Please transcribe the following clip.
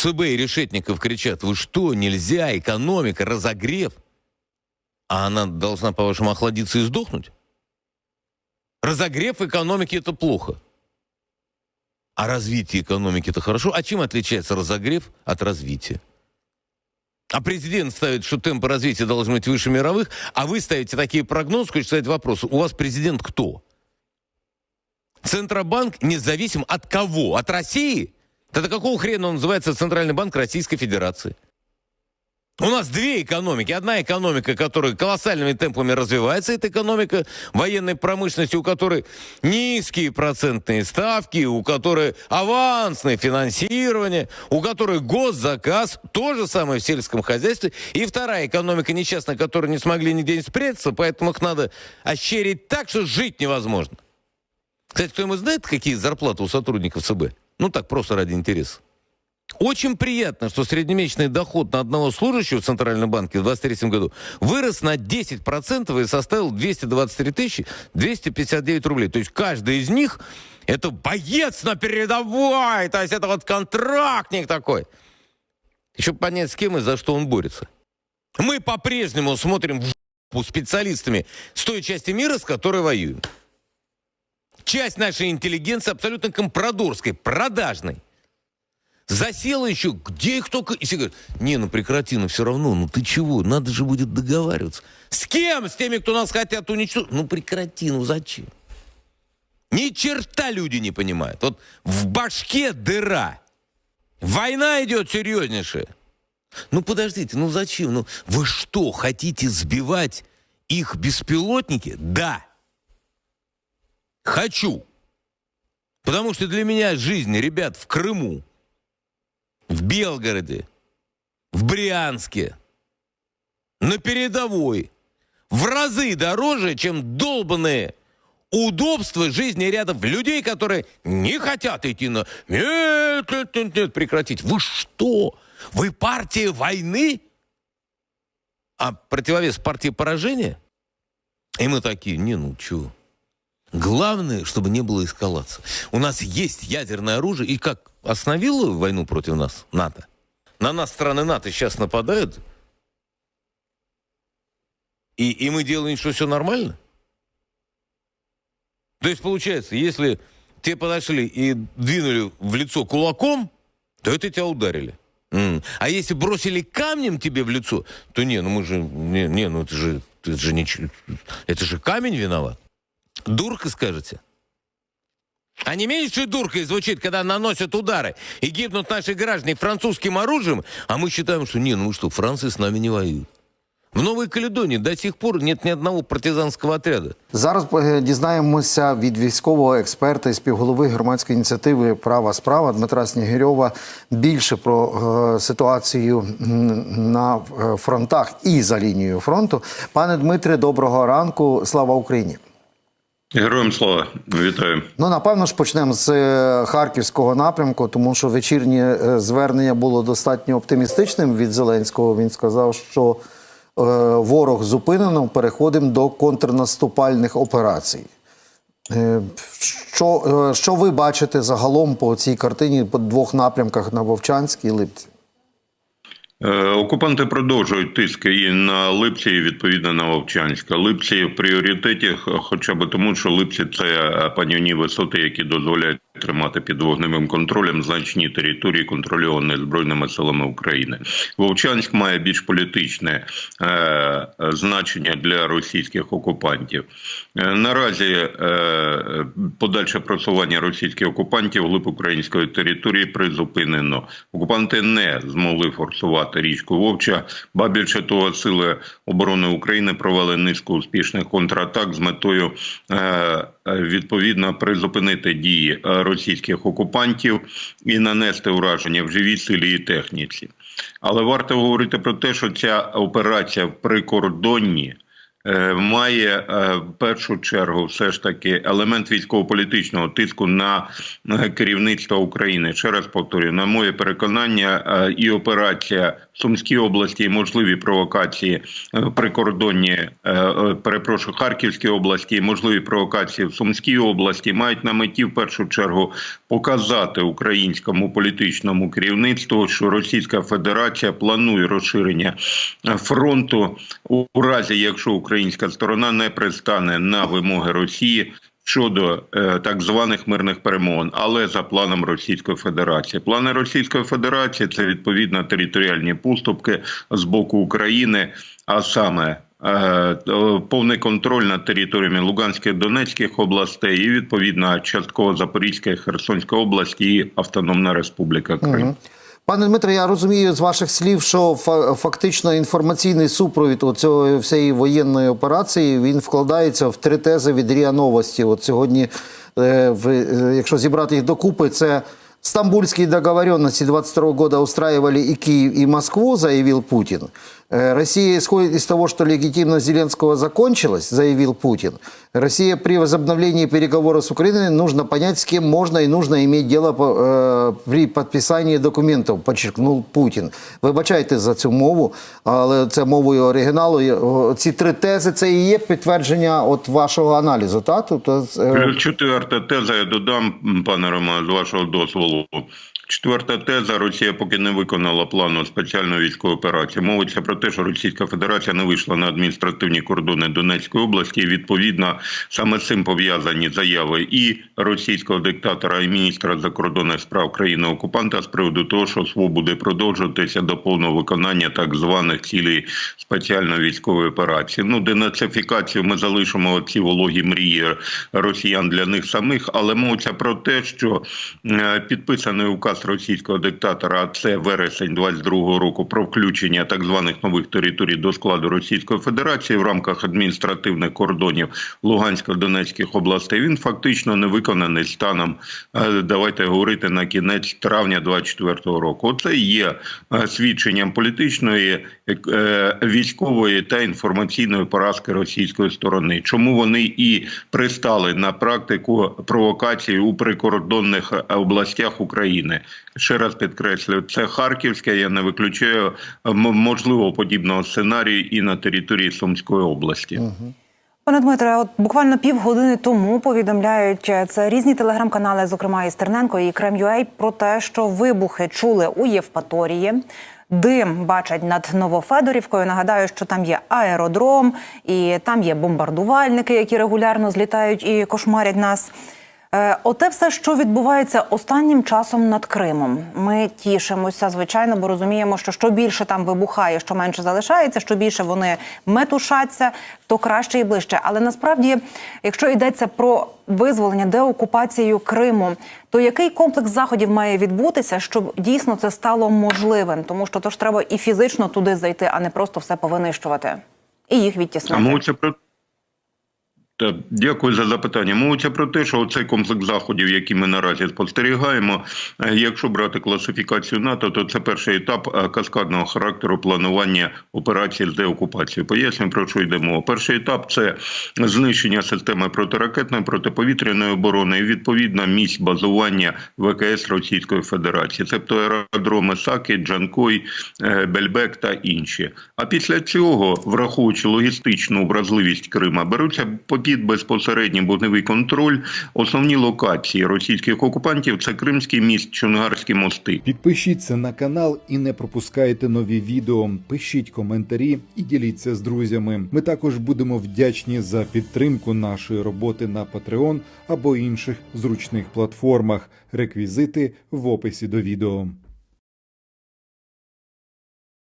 ЦБ и Решетников кричат, вы что, нельзя, экономика, разогрев. А она должна, по-вашему, охладиться и сдохнуть? Разогрев экономики – это плохо. А развитие экономики – это хорошо. А чем отличается разогрев от развития? А президент ставит, что темпы развития должны быть выше мировых, а вы ставите такие прогнозы, хочется задать вопрос. У вас президент кто? Центробанк независим от кого? От России? Тогда какого хрена он называется Центральный банк Российской Федерации? У нас две экономики. Одна экономика, которая колоссальными темпами развивается, это экономика военной промышленности, у которой низкие процентные ставки, у которой авансное финансирование, у которой госзаказ, то же самое в сельском хозяйстве. И вторая экономика несчастная, которая не смогли нигде спрятаться, поэтому их надо ощерить так, что жить невозможно. Кстати, кто-нибудь знает, какие зарплаты у сотрудников ЦБ? Ну так, просто ради интереса. Очень приятно, что среднемесячный доход на одного служащего в Центральном банке в 2023 году вырос на 10% и составил 223 тысячи 259 рублей. То есть каждый из них это боец на передовой, то есть это вот контрактник такой. Еще понять, с кем и за что он борется. Мы по-прежнему смотрим в жопу специалистами с той части мира, с которой воюем. Часть нашей интеллигенции абсолютно компрадорской, продажной. Засела еще, где их только... И все говорят, не, ну прекрати, ну все равно, ну ты чего, надо же будет договариваться. С кем? С теми, кто нас хотят уничтожить? Ну прекрати, ну зачем? Ни черта люди не понимают. Вот в башке дыра. Война идет серьезнейшая. Ну подождите, ну зачем? Ну вы что, хотите сбивать их беспилотники? Да. Хочу. Потому что для меня жизнь, ребят, в Крыму, в Белгороде, в Брянске, на передовой, в разы дороже, чем долбанные удобства жизни рядом людей, которые не хотят идти на... Нет, нет, нет, нет, прекратить. Вы что? Вы партия войны? А противовес партии поражения? И мы такие, не, ну чё? Главное, чтобы не было эскалации. У нас есть ядерное оружие, и как остановило войну против нас НАТО? На нас страны НАТО сейчас нападают, и, и мы делаем, что все нормально? То есть, получается, если тебе подошли и двинули в лицо кулаком, то это тебя ударили. А если бросили камнем тебе в лицо, то не, ну мы же, не, не ну это же, это же, не, это же камень виноват. Дурка, скажете? А не меньше дуркой звучит, когда наносят удары и гибнут наши граждане французским оружием, а мы считаем, что не, ну вы что, Франция с нами не воюет. В Новой Каледонии до сих пор нет ни одного партизанского отряда. Зараз е, дізнаємося від військового експерта і співголови громадської ініціативи Права справа Дмитра Снігирьова більше про е, ситуацію м, на е, фронтах і за лінією фронту. Пане Дмитре, доброго ранку. Слава Україні! Героям слава, вітаю. Ну, напевно ж, почнемо з е, харківського напрямку, тому що вечірнє е, звернення було достатньо оптимістичним від Зеленського. Він сказав, що е, ворог зупинено, переходимо до контрнаступальних операцій. Е, Що, е, що ви бачите загалом по цій картині по двох напрямках на Вовчанській і Липці? Е, Окупанти продовжують тиск і на Липці, і відповідно на Вовчанська. Липці в пріоритеті, хоча б тому, що Липці це панівні висоти, які дозволяють тримати під вогневим контролем значні території, контрольовані збройними силами України. Вовчанськ має більш політичне е, значення для російських окупантів. Е, наразі е, подальше просування російських окупантів глиб української території призупинено. Окупанти не змогли форсувати річку Вовча. Ба більше того, сили оборони України провели низку успішних контратак з метою е, відповідно призупинити дії е, російських окупантів і нанести ураження в живій силі і техніці. Але варто говорити про те, що ця операція в прикордонні має е, в першу чергу все ж таки елемент військово-політичного тиску на е, керівництво України. Ще раз повторюю, на моє переконання, е, і операція в Сумській області, і можливі провокації е, прикордонні, е, е, перепрошую, Харківській області, і можливі провокації в Сумській області мають на меті в першу чергу показати українському політичному керівництву, що Російська Федерація планує розширення е, фронту у разі, якщо українська сторона не пристане на вимоги Росії. Щодо е, так званих мирних перемовин, але за планом Російської Федерації, плани Російської Федерації це відповідно територіальні поступки з боку України, а саме е, повний контроль над територіями Луганської Донецьких областей і відповідно частково Запорізької Херсонської області і Автономна Республіка Крим. Мгм. Пане Дмитре, я розумію з ваших слів, що фа- фактично інформаційний супровід цього всієї воєнної операції він вкладається в три тези від РІА Новості. От сьогодні, е, е, якщо зібрати їх докупи, це стамбульські договоренності 22 года устраивали і Київ, і Москву, заявив Путин. Э, Россия исходит из того, что легитимность Зеленского закончилась, заявил Путин. Россия при возобновлении переговоров с Украиной нужно понять, с кем можно и нужно иметь дело э, при підписанні документів, подчеркнув Путін. Вибачайте за цю мову, але це мовою оригіналу. Ці три тези це і є підтвердження от вашого аналізу. Так? Тобто, е, четверта теза, я додам, пане Романе, з вашого дозволу. Четверта теза: Росія поки не виконала плану спеціальної військової операції. Мовиться про те, що Російська Федерація не вийшла на адміністративні кордони Донецької області. І відповідно саме з цим пов'язані заяви і російського диктатора, і міністра закордонних справ країни окупанта з приводу того, що СВО буде продовжуватися до повного виконання так званих цілей спеціальної військової операції. Ну, денацифікацію ми залишимо ці вологі мрії росіян для них самих, але мовиться про те, що е, підписаний указ російського диктатора, це вересень 22-го року, про включення так званих нових територій до складу Російської Федерації в рамках адміністративних кордонів Лугансько-Донецьких областей. Він фактично не виконаний станом. е, Давайте говорити на кінець травня 24-го року. Оце є е, свідченням політичної, е, військової та інформаційної поразки російської сторони. Чому вони і пристали на практику провокації у прикордонних областях України? Ще раз підкреслюю, це Харківське. Я не виключаю можливо подібного сценарію і на території Сумської області. Пане Дмитре, от буквально півгодини тому повідомляють е, це різні телеграм-канали, зокрема і Стерненко і Крем.ua, про те, що вибухи чули у Євпаторії. Дим бачать над Новофедорівкою. Нагадаю, що там є аеродром, і там є бомбардувальники, які регулярно злітають і кошмарять нас. Е, Оте все, що відбувається останнім часом над Кримом. Ми тішимося, звичайно, бо розуміємо, що що більше там вибухає, що менше залишається, що більше вони метушаться, то краще і ближче. Але насправді, якщо йдеться про визволення деокупацію Криму, то який комплекс заходів має відбутися, щоб дійсно це стало можливим? Тому що то ж треба і фізично туди зайти, а не просто все повинищувати і їх відтіснити. мовиться про та, дякую за запитання. Мовиться про те, що цей комплекс заходів, які ми наразі спостерігаємо, е, якщо брати класифікацію НАТО, то це перший етап е, каскадного характеру планування операції з деокупацією. Поясню про що йде мова. Перший етап це знищення системи протиракетної протиповітряної оборони і відповідно місць базування ВКС Російської Федерації, тобто аеродроми Саки, Джанкой, е, Бельбек та інші. А після цього, враховуючи логістичну вразливість Крима, беруться під безпосередній вогневий контроль. Основні локації російських окупантів це Кримський міст, Чонгарські мости. Підпишіться на канал і не пропускайте нові відео. Пишіть коментарі і діліться з друзями. Ми також будемо вдячні за підтримку нашої роботи на Patreon або інших зручних платформах. Реквізити в описі до відео.